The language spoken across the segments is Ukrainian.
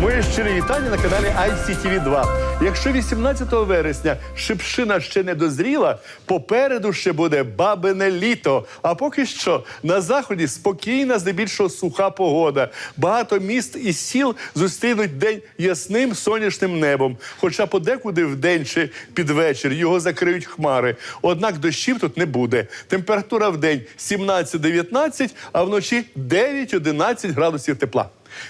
Моє щирі вітання на каналі ICTV 2. Якщо 18 вересня шипшина ще не дозріла, попереду ще буде бабине літо. А поки що на заході спокійна, здебільшого суха погода. Багато міст і сіл зустрінуть день ясним сонячним небом. Хоча подекуди вдень чи під вечір його закриють хмари. Однак дощів тут не буде. Температура в день 17-19, а вночі 9-11 градусів тепла.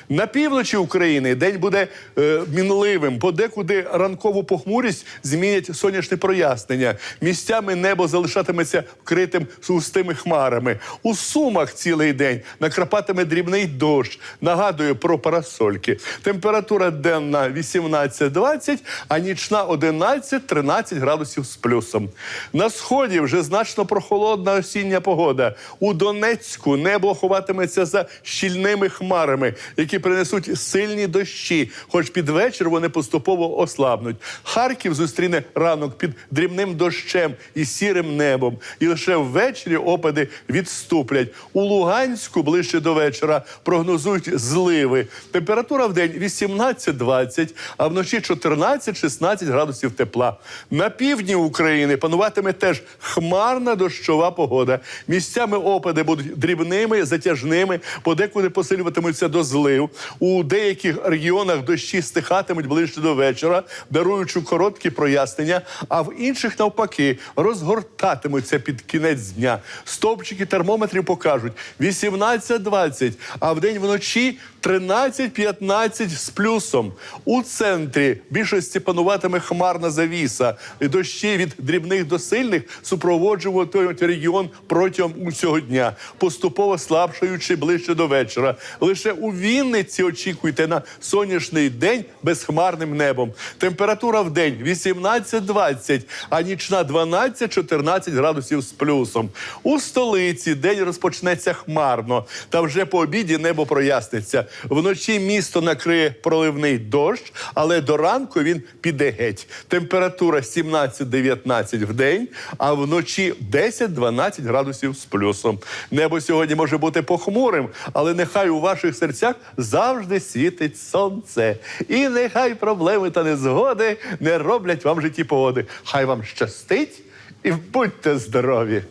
На півночі України день буде е, мінливим. Подекуди ранкову похмурість змінять сонячне прояснення. Місцями небо залишатиметься вкритим густими хмарами. У сумах цілий день накрапатиме дрібний дощ. Нагадую про парасольки. Температура денна 18-20, а нічна 11-13 градусів з плюсом. На сході вже значно прохолодна осіння погода. У Донецьку небо ховатиметься за щільними хмарами, які принесуть сильні дощі, хоч під вечір вони поступово ослабнуть. Харків зустріне ранок під дрібним дощем і сірим небом, і лише ввечері опади відступлять. У Луганську ближче до вечора прогнозують зливи. Температура в день 18-20, а вночі 14-16 градусів тепла. На півдні України пануватиме теж хмарна дощова погода. Місцями опади будуть дрібними, затяжними, подекуди посилюватимуться до злив. У деяких регіонах дощі стихатимуть ближче до вечора, даруючи короткі прояснення, а в інших навпаки розгортатимуться під кінець дня. Стовпчики термометрів покажуть 18-20, а в день вночі 13-15 з плюсом. У центрі більшості пануватиме хмарна завіса. Дощі від дрібних до сильних супроводжуватимуть регіон протягом усього дня, поступово слабшаючи ближче до вечора. Лише у Вінниці очікуйте на сонячний день безхмарним небом. Температура в день 18-20, а нічна 12-14 градусів з плюсом. У столиці день розпочнеться хмарно, та вже по обіді небо проясниться. Вночі місто накриє проливний дощ, але до ранку він піде геть. Температура 17-19 в день, а вночі 10-12 градусів з плюсом. Небо сьогодні може бути похмурим, але нехай у ваших серцях завжди світить сонце. І нехай проблеми та незгоди не роблять вам житті погоди. Хай вам щастить і будьте здорові!